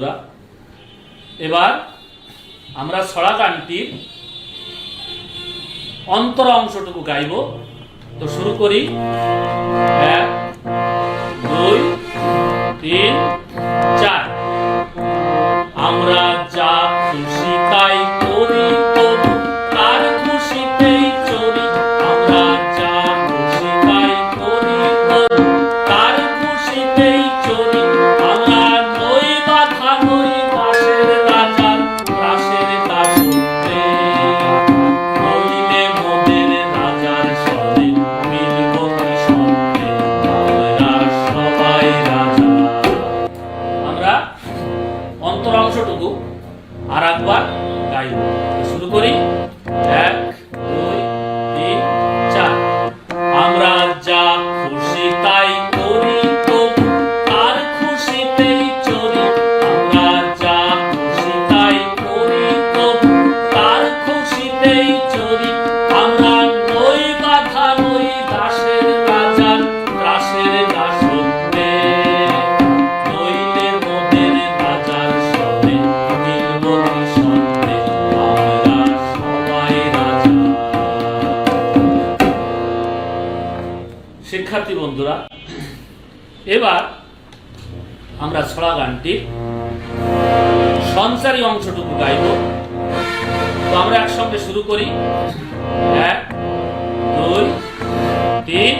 বন্ধুরা এবার আমরা সরা গানটির অন্তর অংশটুকু গাইব। তো শুরু করি। এক শুরু করি। বন্ধুরা, এবার আমরা ছড়া গানটির সঞ্চারী অংশটুকু গাইব। তো আমরা একসঙ্গে শুরু করি। এক, দুই, তিন।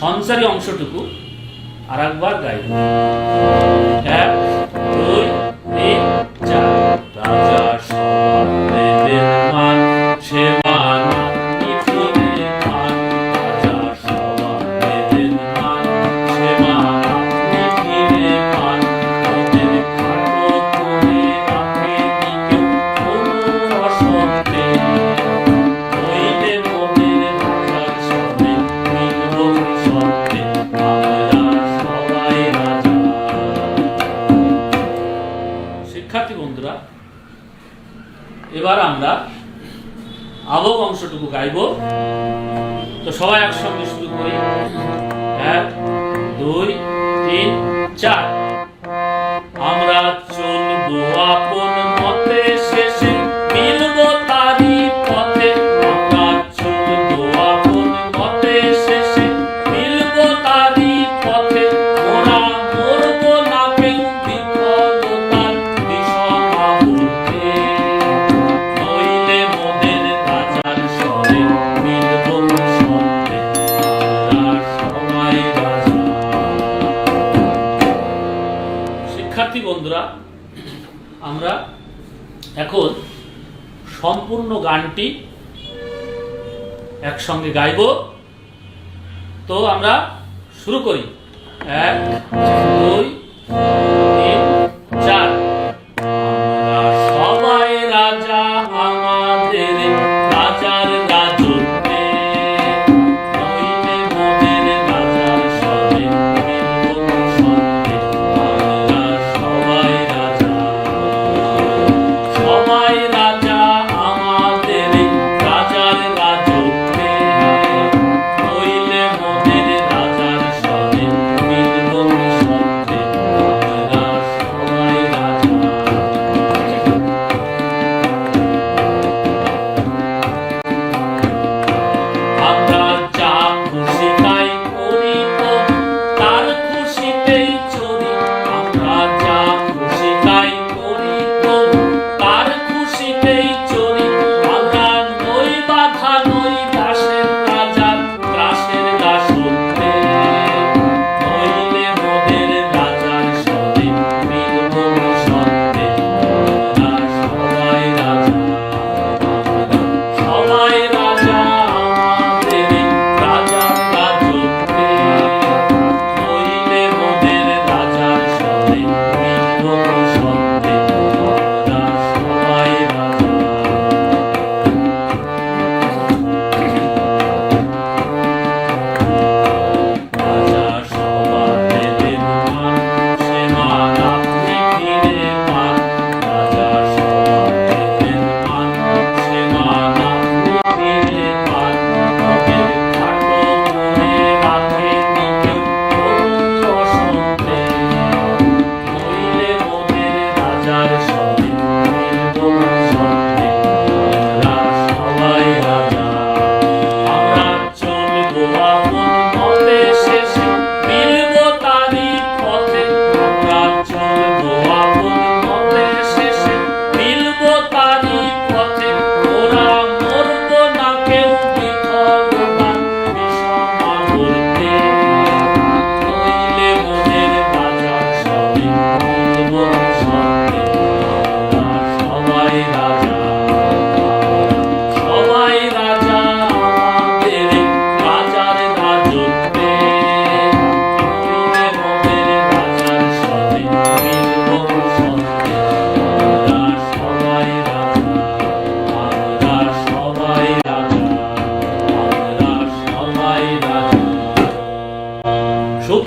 সংসারী অংশটুকু আর একবার গাইব। এক আবহ অংশটুকু গাইব। তো সবাই একসঙ্গে শুরু করি। এক দুই তিন চার। আমরা চলব আমরা এখন সম্পূর্ণ গানটি একসঙ্গে গাইব। তো আমরা শুরু করি। এক দুই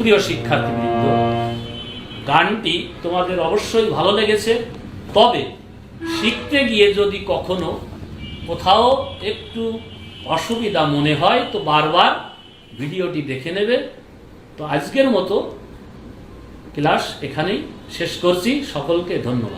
সুপ্রিয় শিক্ষার্থীবৃন্দ, গানটি তোমাদের অবশ্যই ভালো লেগেছে। তবে শিখতে গিয়ে যদি কখনো কোথাও একটু অসুবিধা মনে হয়, তো বারবার ভিডিওটি দেখে নেবে। তো আজকের মতো ক্লাস এখানেই শেষ করছি। সকলকে ধন্যবাদ।